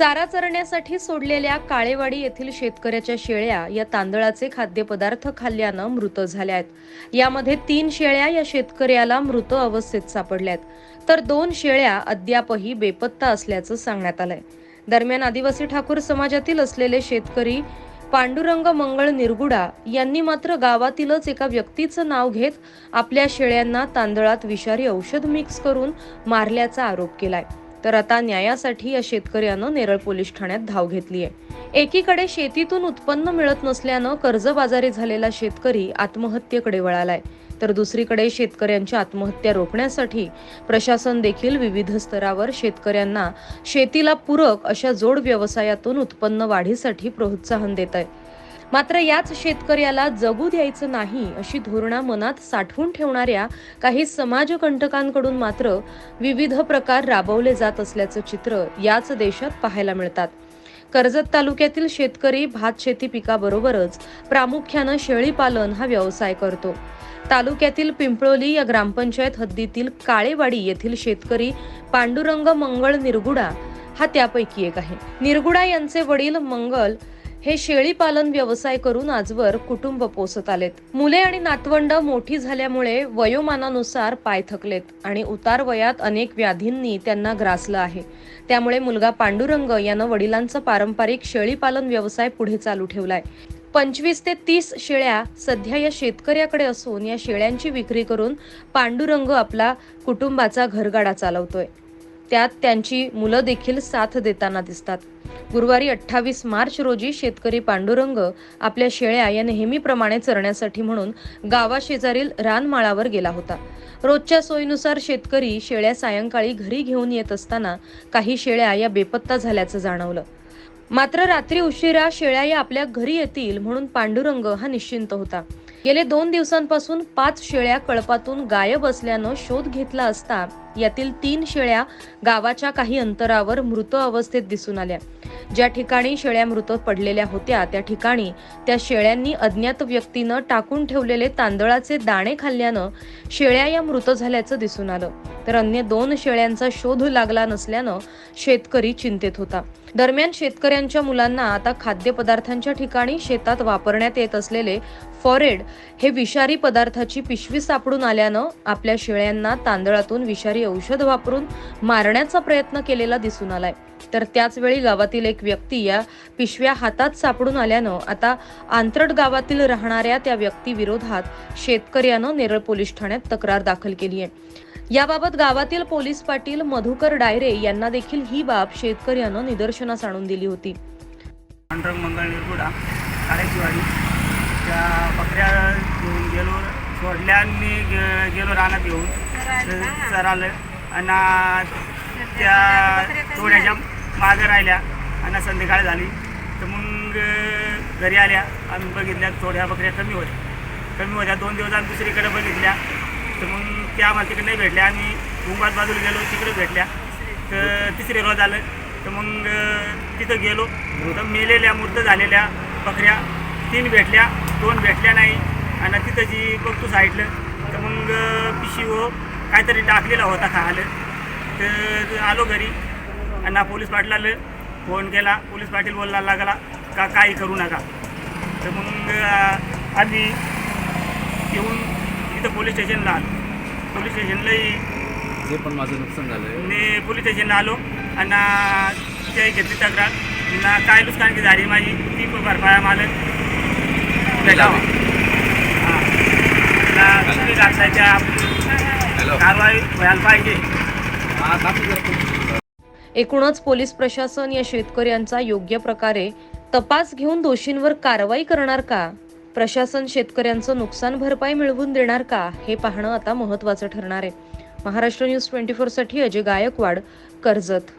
चारा चरण्यासाठी सोडलेल्या काळेवाडी येथील शेतकऱ्याच्या शेळ्या या तांदळाचे खाद्यपदार्थ खाल्ल्यानं मृत झाल्या आहेत यामध्ये तीन शेळ्या या शेतकऱ्याला मृत अवस्थेत सापडल्यात. तर दोन शेळ्या अद्यापही बेपत्ता असल्याचं सांगण्यात आलंय. दरम्यान आदिवासी ठाकूर समाजातील असलेले शेतकरी पांडुरंग मंगळ निरगुडा यांनी मात्र गावातीलच एका व्यक्तीचं नाव घेत आपल्या शेळ्यांना तांदळात विषारी औषध मिक्स करून मारल्याचा आरोप केलाय. तर आता न्यायासाठी या शेतकऱ्यानं नेरळ पोलीस ठाण्यात धाव घेतली आहे एकीकडे शेतीतून उत्पन्न मिळत नसल्यानं कर्जबाजारी झालेला शेतकरी आत्महत्येकडे वळालाय. तर दुसरीकडे शेतकऱ्यांच्या आत्महत्या रोखण्यासाठी प्रशासन देखील विविध स्तरावर शेतकऱ्यांना शेतीला पूरक अशा जोड व्यवसायातून उत्पन्न वाढीसाठी प्रोत्साहन देत आहे मात्र याच शेतकऱ्याला जगू द्यायचं नाही अशी धोरणा मनात साठवून ठेवणाऱ्या काही समाजकंटकांकडून मात्र विविध प्रकार राबवले जात असल्याचं चित्र याच देशात पाहायला मिळतात. कर्जत तालुक्यातील शेतकरी भात शेती पिकाबरोबरच प्रामुख्यानं शेळीपालन हा व्यवसाय करतो. तालुक्यातील पिंपळोली या ग्रामपंचायत हद्दीतील काळेवाडी येथील शेतकरी पांडुरंग मंगळ निरगुडा हा त्यापैकी एक आहे. निरगुडा यांचे वडील मंगल हे शेळी पालन व्यवसाय करून आजवर कुटुंब पोसत आलेत. मुले आणि नातवंड मोठी झाल्यामुळे वयोमानानुसार पाय थकलेत आणि उतार वयात अनेक व्याधींनी त्यांना ग्रासलं आहे. त्यामुळे मुलगा पांडुरंग यानं वडिलांचा पारंपरिक शेळी पालन व्यवसाय पुढे चालू ठेवलाय. पंचवीस ते तीस शेळ्या सध्या या शेतकऱ्याकडे असून या शेळ्यांची विक्री करून पांडुरंग आपला कुटुंबाचा घरगाडा चालवतोय. त्यात त्यांची मुलं देखील साथ देताना दिसतात. गुरुवारी अठ्ठावीस मार्च रोजी शेतकरी पांडुरंग आपल्या शेळ्या या नेहमीप्रमाणे चरण्यासाठी म्हणून गावाशेजारील रानमाळावर गेला होता. रोजच्या सोयीनुसार शेतकरी शेळ्या सायंकाळी घरी घेऊन येत असताना काही शेळ्या या बेपत्ता झाल्याचं जाणवलं. मात्र रात्री उशिरा शेळ्या या आपल्या घरी येतील म्हणून पांडुरंग हा निश्चिंत होता. गेले दोन दिवसांपासून पाच शेळ्या कळपातून गायब असल्यानं शोध घेतला असता यातील तीन शेळ्या गावाच्या काही अंतरावर मृत अवस्थेत दिसून आल्या. ज्या ठिकाणी शेळ्या मृत पडलेल्या होत्या त्या ठिकाणी त्या शेळ्यांनी अज्ञात व्यक्तीनं टाकून ठेवलेले तांदळाचे दाणे खाल्ल्यानं शेळ्या या मृत झाल्याचं दिसून आलं. तर अन्य दोन शेळ्यांचा शोध लागला नसल्यानं शेतकरी चिंतेत होता. दरम्यान शेतकऱ्यांच्या मुलांना आता खाद्यपदार्थांच्या ठिकाणी शेतात वापरण्यात येत असलेले फॉरेड हे विषारी पदार्थाची पिशवी सापडून आल्यानं आपल्या शेळ्यांना तांदळातून विषारी औषध वापरून मारण्याचा प्रयत्न केलेला दिसून आलाय. तर त्याचवेळी गावातील एक व्यक्ती या पिशव्या हातात सापडून आल्यानं आता आंतरड गावातील राहणाऱ्या त्या व्यक्तीविरोधात शेतकऱ्यानं नेरळ पोलीस ठाण्यात तक्रार दाखल केली आहे याबाबत गावातील पोलीस पाटील मधुकर डायरे यांना देखील ही बाब शेतकऱ्यानं निदर्शनास आणून दिली होती. पांढरंग मंगळ निरगुडा काळेचीवाडी त्या बकऱ्या घेऊन गेलो सोडल्या आणि गे- गेलो रानात घेऊन तर चरालं आणि त्या थोड्याशा मागं राहिल्या आणि संध्याकाळ झाली. तर मग घरी आल्या. आम्ही बघितल्या थोड्या बकऱ्या कमी होत्या. कमी होत्या. दोन दिवस आम्ही दुसरीकडे बघितल्या. तर मग त्या आम्हाला तिकडे नाही भेटल्या. आम्ही गुंगात बाजूला गेलो तिकडे भेटल्या. तर तिसरे रोज आलं. तर मग तिथं गेलो. तर मेलेल्या मृत झालेल्या बकऱ्या तीन भेटल्या दोन भेटल्या नाही. आणि तिथं जी बघतो साईडलं तर मग पिशी हो काहीतरी टाकलेला होता खायला. तर आलो घरी. आणि पोलीस पाटलाला फोन केला. पोलीस पाटील बोलला लागला का काही करू नका. तर मग आम्ही येऊन इथं पोलीस स्टेशनला. आलो पोलीस स्टेशनलाही जे पण माझं नुकसान झालं ने पोलीस स्टेशनला आलो आणि ते घेतली तक्रार. ना काय नुकसान की झाली माझी ती पण भरपाया मला भेटावा हां. ना तुम्ही घासायच्या हॅलो. कारवाई व्हायला पाहिजे. हा एकूणच पोलीस प्रशासन या शेतकऱ्यांचा योग्य प्रकारे तपास घेऊन दोषींवर कारवाई करणार का? प्रशासन शेतकऱ्यांचं नुकसान भरपाई मिळवून देणार का हे पाहणं आता महत्वाचं ठरणार आहे. महाराष्ट्र न्यूज ट्वेंटी फोरसाठी अजय गायकवाड कर्जत.